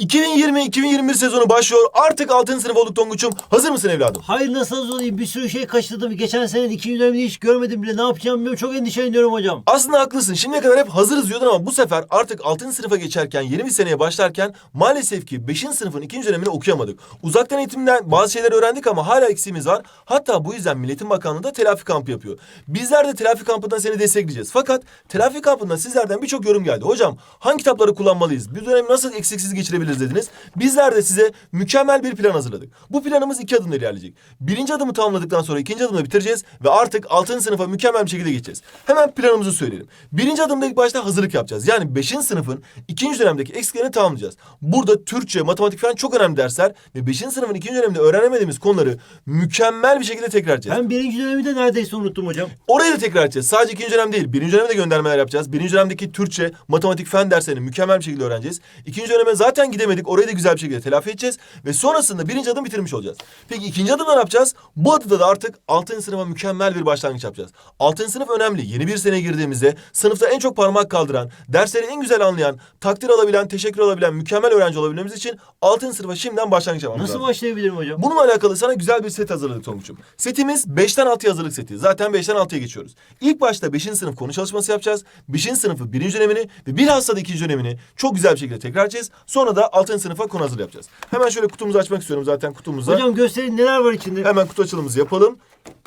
2020-2021 sezonu başlıyor. Artık 6. sınıf olduk Tonguç'um. Hazır mısın evladım? Hayır nasıl hazır olayım? Bir sürü şey kaçırdım. Geçen sene ikinci dönemde hiç görmedim bile. Ne yapacağımı bilmiyorum. Çok endişeleniyorum hocam. Aslında haklısın. Şimdiye kadar hep hazırız diyordun ama bu sefer artık 6. sınıfa geçerken, yeni bir seneye başlarken maalesef ki 5. sınıfın 2. dönemini okuyamadık. Uzaktan eğitimden bazı şeyler öğrendik ama hala eksiğimiz var. Hatta bu yüzden Milletin Bakanlığı da telafi kampı yapıyor. Bizler de telafi kampından seni destekleyeceğiz. Fakat telafi kampından sizlerden birçok yorum geldi. Hocam hangi kitapları kullanmalıyız? Bir dönemi nasıl eksiksiz geçirebiliriz dediniz. Bizler de size mükemmel bir plan hazırladık. Bu planımız iki adımda ilerleyecek. Birinci adımı tamamladıktan sonra ikinci adımı bitireceğiz ve artık 6. sınıfa mükemmel bir şekilde geçeceğiz. Hemen planımızı söyleyelim. Birinci adımda ilk başta hazırlık yapacağız. Yani 5. sınıfın ikinci dönemdeki eksiklerini tamamlayacağız. Burada Türkçe, matematik falan çok önemli dersler ve 5. sınıfın ikinci döneminde öğrenemediğimiz konuları mükemmel bir şekilde tekrar edeceğiz. Ben birinci dönemi de neredeyse unuttum hocam. Orayı da tekrar edeceğiz. Sadece ikinci dönem değil. Birinci döneme de göndermeler yapacağız. Birinci dönemdeki Türkçe, matematik, fen derslerini mükemmel bir şekilde öğreneceğiz. İkinci döneme zaten gidemedik. Orayı da güzel bir şekilde telafi edeceğiz. Ve sonrasında birinci adım bitirmiş olacağız. Peki ikinci adımda ne yapacağız? Bu adımda da artık altıncı sınıfa mükemmel bir başlangıç yapacağız. Altıncı sınıf önemli. Yeni bir seneye girdiğimizde sınıfta en çok parmak kaldıran, dersleri en güzel anlayan, takdir alabilen, teşekkür alabilen mükemmel öğrenci olabilmemiz için altıncı sınıfa şimdiden başlangıç yapmamız Nasıl lazım. başlayabilirim hocam? Bununla alakalı sana güzel bir set hazırladık Tonguç'um. Setimiz 5'ten 6'ya hazırlık seti. Zaten 5'ten 6'ya geçiyoruz. İlk başta 5. sınıf konu çalışması yapacağız. 5. sınıfı 1. dönemini ve bilhassa da 2. dönemini çok güzel bir şekilde tekrar edeceğiz. Sonra da 6. sınıfa konu hazırlığı yapacağız. Hemen şöyle kutumuzu açmak istiyorum zaten kutumuzda. Hocam gösterin neler var içinde. Hemen kutu açılımımızı yapalım.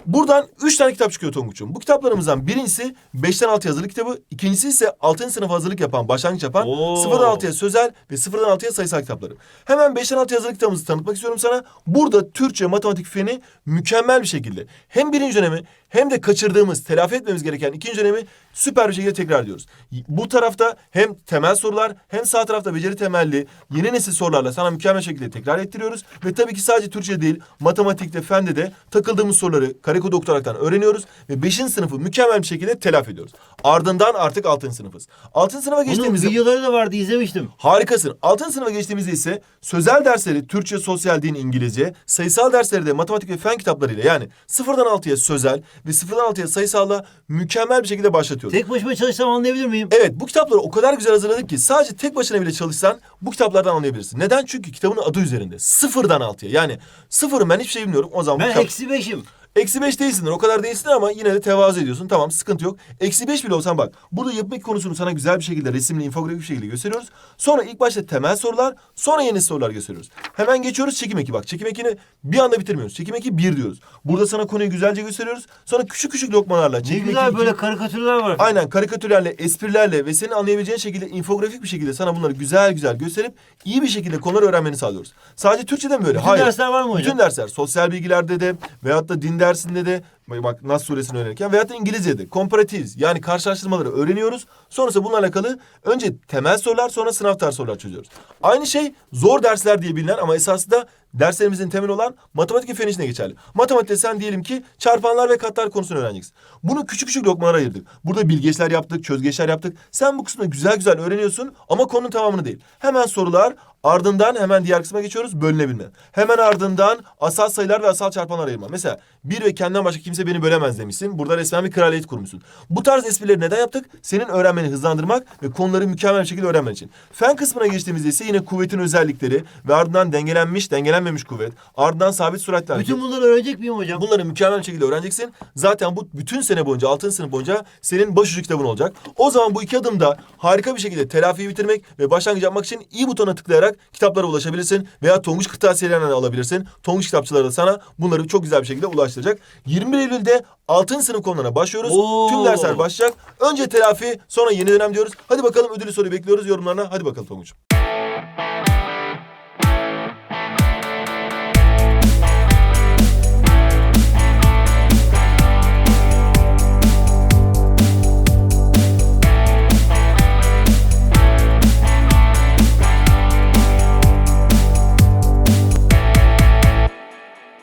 Buradan 3 tane kitap çıkıyor Tonguç'um. Bu kitaplarımızdan birincisi 5'ten 6 hazırlık kitabı. ikincisi ise 6. sınıf hazırlık yapan, başlangıç yapan Oo. 0'dan 6'ya sözel ve 0'dan 6'ya sayısal kitapları. Hemen 5'ten 6 hazırlık kitabımızı tanıtmak istiyorum sana. Burada Türkçe, matematik, feni mükemmel bir şekilde hem birinci dönemi hem de kaçırdığımız, telafi etmemiz gereken ikinci dönemi süper bir şekilde tekrar ediyoruz. Bu tarafta hem temel sorular hem sağ tarafta beceri temelli yeni nesil sorularla sana mükemmel şekilde tekrar ettiriyoruz. Ve tabii ki sadece Türkçe değil, matematikte, fende de takıldığımız soruları kareko doktoraktan öğreniyoruz. Ve 5. sınıfı mükemmel bir şekilde telafi ediyoruz. Ardından artık 6. sınıfız. 6. sınıfa Bunun geçtiğimizde... videoları da vardı izlemiştim. Harikasın. Altın sınıfa geçtiğimizde ise sözel dersleri Türkçe, sosyal, din, İngilizce, sayısal dersleri de matematik ve fen kitaplarıyla yani sıfırdan altıya sözel ve sıfırdan altıya sayısalla mükemmel bir şekilde başlatıyoruz. Tek başıma çalışsam anlayabilir miyim? Evet bu kitapları o kadar güzel hazırladık ki sadece tek başına bile çalışsan bu kitaplardan anlayabilirsin. Neden? Çünkü kitabın adı üzerinde. Sıfırdan altıya. Yani sıfırım ben hiçbir şey bilmiyorum. O zaman Ben kitap... eksi beşim. Eksi beş değilsindir. O kadar değilsin ama yine de tevazu ediyorsun. Tamam sıkıntı yok. Eksi beş bile olsan bak. Burada yapmak konusunu sana güzel bir şekilde resimli, infografik bir şekilde gösteriyoruz. Sonra ilk başta temel sorular, sonra yeni sorular gösteriyoruz. Hemen geçiyoruz çekim eki bak. Çekim ekini bir anda bitirmiyoruz. Çekim eki bir diyoruz. Burada sana konuyu güzelce gösteriyoruz. Sonra küçük küçük lokmalarla Ne çekim eki güzel iki- böyle karikatürler var. Aynen karikatürlerle, esprilerle ve senin anlayabileceğin şekilde infografik bir şekilde sana bunları güzel güzel gösterip iyi bir şekilde konuları öğrenmeni sağlıyoruz. Sadece Türkçe'de mi böyle? Bütün Hayır. dersler var mı hocam? Bütün dersler. Sosyal bilgilerde de veyahut da din dersinde de bak Nas suresini öğrenirken veyahut da İngilizce'de comparatives yani karşılaştırmaları öğreniyoruz. Sonrasında bununla alakalı önce temel sorular sonra sınav tarzı sorular çözüyoruz. Aynı şey zor dersler diye bilinen ama esasında derslerimizin temeli olan matematik ve fen içine geçerli. Matematikte sen diyelim ki çarpanlar ve katlar konusunu öğreneceksin. Bunu küçük küçük lokmalara ayırdık. Burada bilgeçler yaptık, çözgeçler yaptık. Sen bu kısmı güzel güzel öğreniyorsun ama konunun tamamını değil. Hemen sorular ardından hemen diğer kısma geçiyoruz bölünebilme. Hemen ardından asal sayılar ve asal çarpanlar ayırma. Mesela bir ve kendinden başka kimse beni bölemez demişsin. Burada resmen bir kraliyet kurmuşsun. Bu tarz esprileri neden yaptık? Senin öğrenmeni hızlandırmak ve konuları mükemmel bir şekilde öğrenmen için. Fen kısmına geçtiğimizde ise yine kuvvetin özellikleri ve ardından dengelenmiş, dengelenmemiş kuvvet. Ardından sabit süratli hareket. Bütün bunları öğrenecek miyim hocam? Bunları mükemmel bir şekilde öğreneceksin. Zaten bu bütün sene boyunca, 6. sınıf boyunca senin başucu kitabın olacak. O zaman bu iki adımda harika bir şekilde telafiyi bitirmek ve başlangıç yapmak için iyi butona tıklayarak kitaplara ulaşabilirsin. Veya Tonguç Kırtasiye'lerinden alabilirsin. Tonguç kitapçıları da sana bunları çok güzel bir şekilde ulaştıracak. 21 Eylül'de 6. sınıf konularına başlıyoruz. Oo. Tüm dersler başlayacak. Önce telafi, sonra yeni dönem diyoruz. Hadi bakalım ödülü soruyu bekliyoruz yorumlarına. Hadi bakalım Tonguç'um.